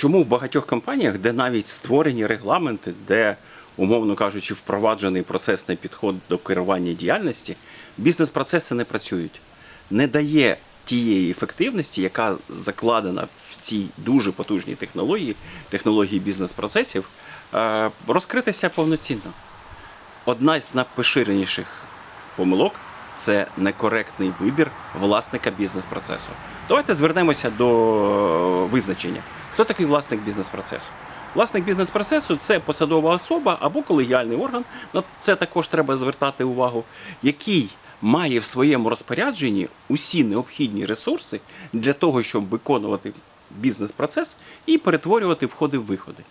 Чому в багатьох компаніях, де навіть створені регламенти, де, умовно кажучи, впроваджений процесний підход до керування діяльності, бізнес-процеси не працюють, не дає тієї ефективності, яка закладена в цій дуже потужній технології, технології бізнес-процесів, е, розкритися повноцінно. Одна з найпоширеніших помилок це некоректний вибір власника бізнес-процесу. Давайте звернемося до визначення. Хто такий власник бізнес-процесу? Власник бізнес-процесу це посадова особа або колегіальний орган. На це також треба звертати увагу, який має в своєму розпорядженні усі необхідні ресурси для того, щоб виконувати бізнес-процес і перетворювати входи-виходи.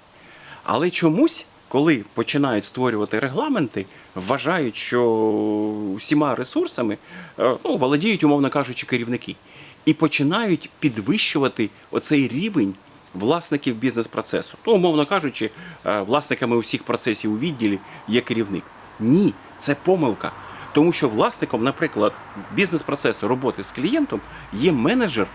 Але чомусь, коли починають створювати регламенти, вважають, що всіма ресурсами е, ну, володіють, умовно кажучи, керівники. І починають підвищувати оцей рівень власників бізнес-процесу. Ну, умовно кажучи, е, власниками усіх процесів у відділі є керівник. Ні, це помилка. Тому що власником, наприклад, бізнес-процесу роботи з клієнтом є менеджер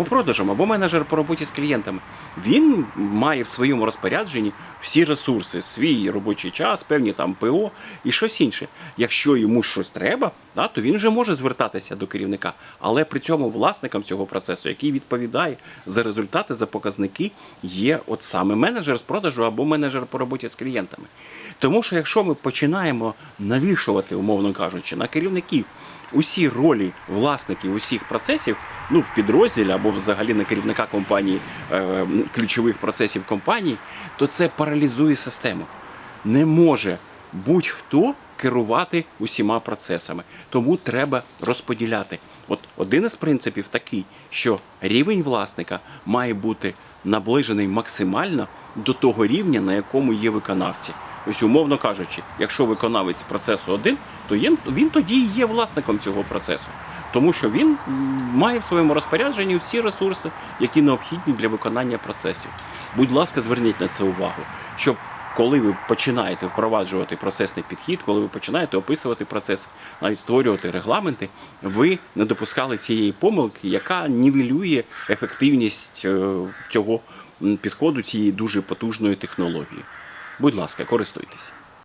по продажам або менеджер по роботі з клієнтами. Він має в своєму розпорядженні всі ресурси, свій робочий час, певні там ПО і щось інше. Якщо йому щось треба, да, то він вже може звертатися до керівника. Але при цьому власником цього процесу, який відповідає за результати, за показники, є от саме менеджер з продажу або менеджер по роботі з клієнтами. Тому що якщо ми починаємо навішувати, умовно кажучи, на керівників усі ролі власників усіх процесів, ну в підрозділі або взагалі на керівника компанії е, ключових процесів компанії, то це паралізує систему. Не може будь-хто керувати усіма процесами. Тому треба розподіляти. От один із принципів такий, що рівень власника має бути наближений максимально до того рівня, на якому є виконавці. Ось, умовно кажучи, якщо виконавець процесу один, то є- він тоді і є власником цього процесу, тому що він має в своєму розпорядженні всі ресурси, які необхідні для виконання процесів. Будь ласка, зверніть на це увагу, щоб коли ви починаєте впроваджувати процесний підхід, коли ви починаєте описувати процес, навіть створювати регламенти, ви не допускали цієї помилки, яка нівелює ефективність е, цього підходу, цієї дуже потужної технології. Будь ласка, користуйтесь.